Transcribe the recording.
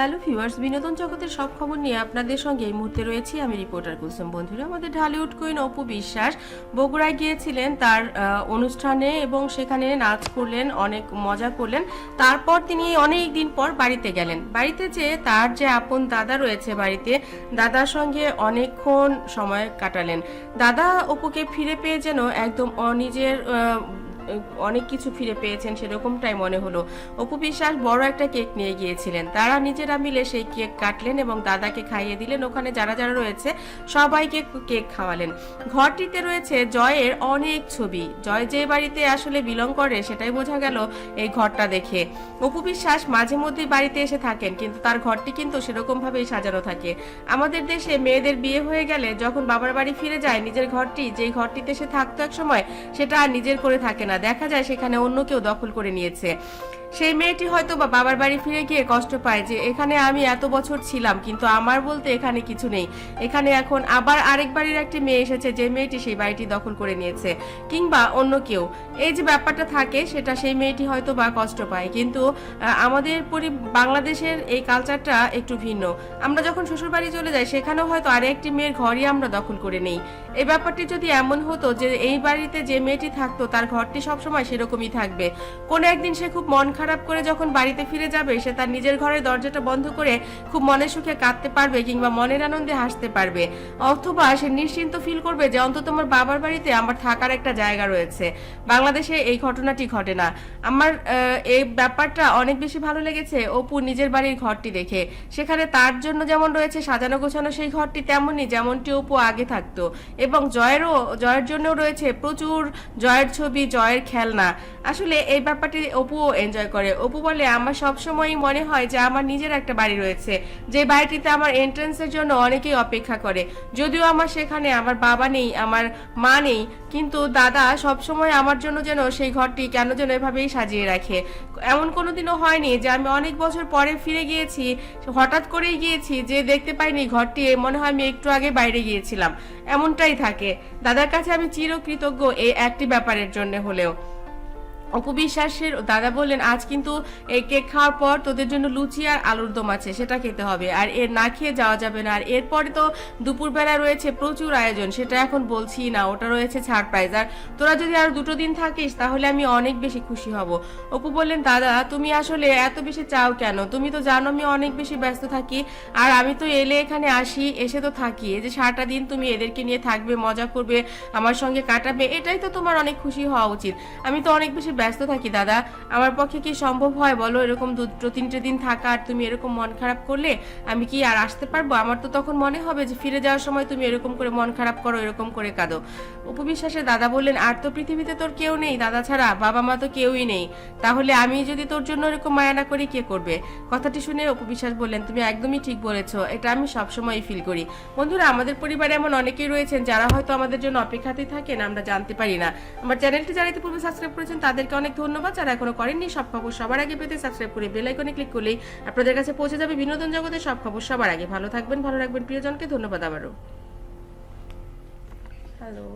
Hello viewers বিনোদন জগতের সব খবর নিয়ে আপনাদের সঙ্গে এই মুহূর্তে রয়েছি। আমি রিপোর্টার কুসুম বন্ধুরা। আমাদের ঢালিউড কুইন অপু বিশ্বাস বগুড়ায় গিয়েছিলেন তার অনুষ্ঠানে এবং সেখানে নাচ করলেন অনেক মজা করলেন। তারপর তিনি অনেক দিন পর বাড়িতে গেলেন। বাড়িতে যে তার যে আপন দাদা রয়েছে বাড়িতে দাদার সঙ্গে অনেকক্ষণ সময় কাটালেন। দাদা অপুকে ফিরে পেয়ে যেন একদম অ- নিজের আহ, অনেক কিছু ফিরে পেয়েছেন, সেরকমটাই মনে হলো। অপু বিশ্বাস বড় একটা কেক নিয়ে গিয়েছিলেন। তারা নিজেরা মিলে সেই কেক কাটলেন এবং দাদাকে খাইয়ে দিলেন। ওখানে যারা যারা রয়েছে, সবাইকে কেক খাওয়ালেন। ঘরটিতে রয়েছে জয়ের অনেক ছবি। জয় যে বাড়িতে আসলে বিলং করে, সেটাই বোঝা গেল এই ঘরটা দেখে। অপু বিশ্বাস মাঝে মধ্যেই বাড়িতে এসে থাকেন, কিন্তু তার ঘরটি কিন্তু সেরকম ভাবেই সাজানো থাকে। আমাদের দেশে মেয়েদের বিয়ে হয়ে গেলে যখন বাবার বাড়ি ফিরে যায়, নিজের ঘরটি, যেই ঘরটিতে সে থাকতো এক সময় সেটা আর নিজের করে থাকে না। দেখা যায় সেখানে অন্য কেউ দখল করে নিয়েছে। সেই মেয়েটি হয়তো বা বাবার বাড়ি ফিরে গিয়ে কষ্ট পায় যে এখানে আমি এত বছর ছিলাম, কিন্তু আমার বলতে এখানে কিছু নেই। এখানে এখন আবার আরেক বাড়ির একটি মেয়ে এসেছে যে মেয়েটি সেই বাড়িটি দখল করে নিয়েছে, কিংবা অন্য কেউ। এই যে ব্যাপারটা থাকে, সেটা সেই মেয়েটি হয়তো বা কষ্ট পায়, কিন্তু আমাদের পরি, বাংলাদেশের এই কালচারটা একটু ভিন্ন। আমরা যখন শ্বশুর বাড়ি চলে যাই, সেখানেও হয়তো আরেকটি মেয়ের ঘরই আমরা দখল করে নেই। এই ব্যাপারটি যদি এমন হতো যে এই বাড়িতে যে মেয়েটি থাকতো, তার ঘরটি সবসময় সেরকমই থাকবে। কোনো একদিন সে খুব মন খারাপ করে যখন বাড়িতে ফিরে যাবে, সে তার নিজের ঘরের দরজাটা বন্ধ করে খুব মনে সুখে কাঁদতে পারবে কিংবা মনের আনন্দে হাসতে পারবে। অথবা সে নিশ্চিন্ত ফিল করবে যে অন্তত আমার বাবার বাড়িতে আমার থাকার একটা জায়গা রয়েছে। বাংলাদেশে এই ঘটনাটি ঘটে না। আমার এই ব্যাপারটা অনেক বেশি ভালো লেগেছে অপু নিজের বাড়ির ঘরটি দেখে। সেখানে তার জন্য যেমন রয়েছে সাজানো গোছানো সেই ঘরটি তেমনই যেমনটি অপু আগে থাকতো। এবং জয়েরও, জয়ের জন্যও রয়েছে প্রচুর জয়ের ছবি, জয়ের খেলনা। আসলে এই ব্যাপারটি অপুও এনজয় করে। অপু বলে, আমার সবসময়ই মনে হয় যে আমার নিজের একটা বাড়ি রয়েছে। যে বাড়িটিতে আমার এন্ট্রান্সের জন্য অনেকেই অপেক্ষা করে। যদিও আমার সেখানে আমার বাবা নেই, আমার মা নেই, কিন্তু দাদা সবসময় আমার জন্য যেন সেই ঘরটি কেন যেন এভাবেই সাজিয়ে রাখে। এমন কোনোদিনও হয়নি যে আমি অনেক বছর পরে ফিরে গিয়েছি, হঠাৎ করেই গিয়েছি যে দেখতে পাইনি ঘরটি, মনে হয় আমি একটু আগে বাইরে গিয়েছিলাম। এমনটাই থাকে। দাদার কাছে আমি চিরকৃতজ্ঞ এই একটি ব্যাপারের জন্য হলেও। অপু বিশ্বাসের দাদা বললেন, আজ কিন্তু এই কেক খাওয়ার পর তোদের জন্য লুচি আর আলুর দম আছে, সেটা খেতে হবে। আর এর না খেয়ে যাওয়া যাবে না। আর এরপরে তো দুপুরবেলা রয়েছে প্রচুর আয়োজন, সেটা এখন বলছি না, ওটা রয়েছে ছাড় প্রাইজ আর তোরা যদি আর দুটো দিন থাকিস, তাহলে আমি অনেক বেশি খুশি হব। অপু বললেন, দাদা, তুমি আসলে এত বেশি চাও কেন? তুমি তো জানো আমি অনেক বেশি ব্যস্ত থাকি, আর আমি তো এলে এখানে আসি, এসে তো থাকি। এই যে সারাটা দিন তুমি এদেরকে নিয়ে থাকবে, মজা করবে, আমার সঙ্গে কাটাবে, এটাই তো তোমার অনেক খুশি হওয়া উচিত। আমি তো অনেক বেশি ব্যস্ত থাকি, দাদা। আমার পক্ষে কি সম্ভব হয় বলো? এরকম দুটো তিনটে দিন থাকা আর তুমি এরকম মন খারাপ করলে আমি কি আর আসতে পারব? আমার তো তখন মনে হবে যে ফিরে যাওয়ার সময় তুমি এরকম করে মন খারাপ করো, এরকম করে কাঁদো। উপবিশ্বাসে দাদা বললেন, আর তো পৃথিবীতে তোর কেউ নেই, দাদা ছাড়া বাবা মা তো কেউই নেই। তাহলে আমি যদি তোর জন্য এরকম মায়া না করি, কে করবে? কথাটি শুনে উপবিশ্বাস বললেন, তুমি একদমই ঠিক বলেছ, এটা আমি সবসময় ফিল করি। বন্ধুরা, আমাদের পরিবারে এমন অনেকেই রয়েছেন যারা হয়তো আমাদের জন্য অপেক্ষাতেই থাকেন, আমরা জানতে পারি না। আমার চ্যানেলটি যারা ইতিপূর্বে সাবস্ক্রাইব করেছেন তাদেরকে অনেক ধন্যবাদ, যারা এখনও করেননি সব খবর সবার আগে পেতে সাবস্ক্রাইব করে বেল আইকনে ক্লিক করলেই আপনাদের কাছে পৌঁছে যাবে বিনোদন জগতের সব খবর সবার আগে। ভালো থাকবেন, ভালো রাখবেন, প্রিয়জনকে ধন্যবাদ আবারও। হ্যালো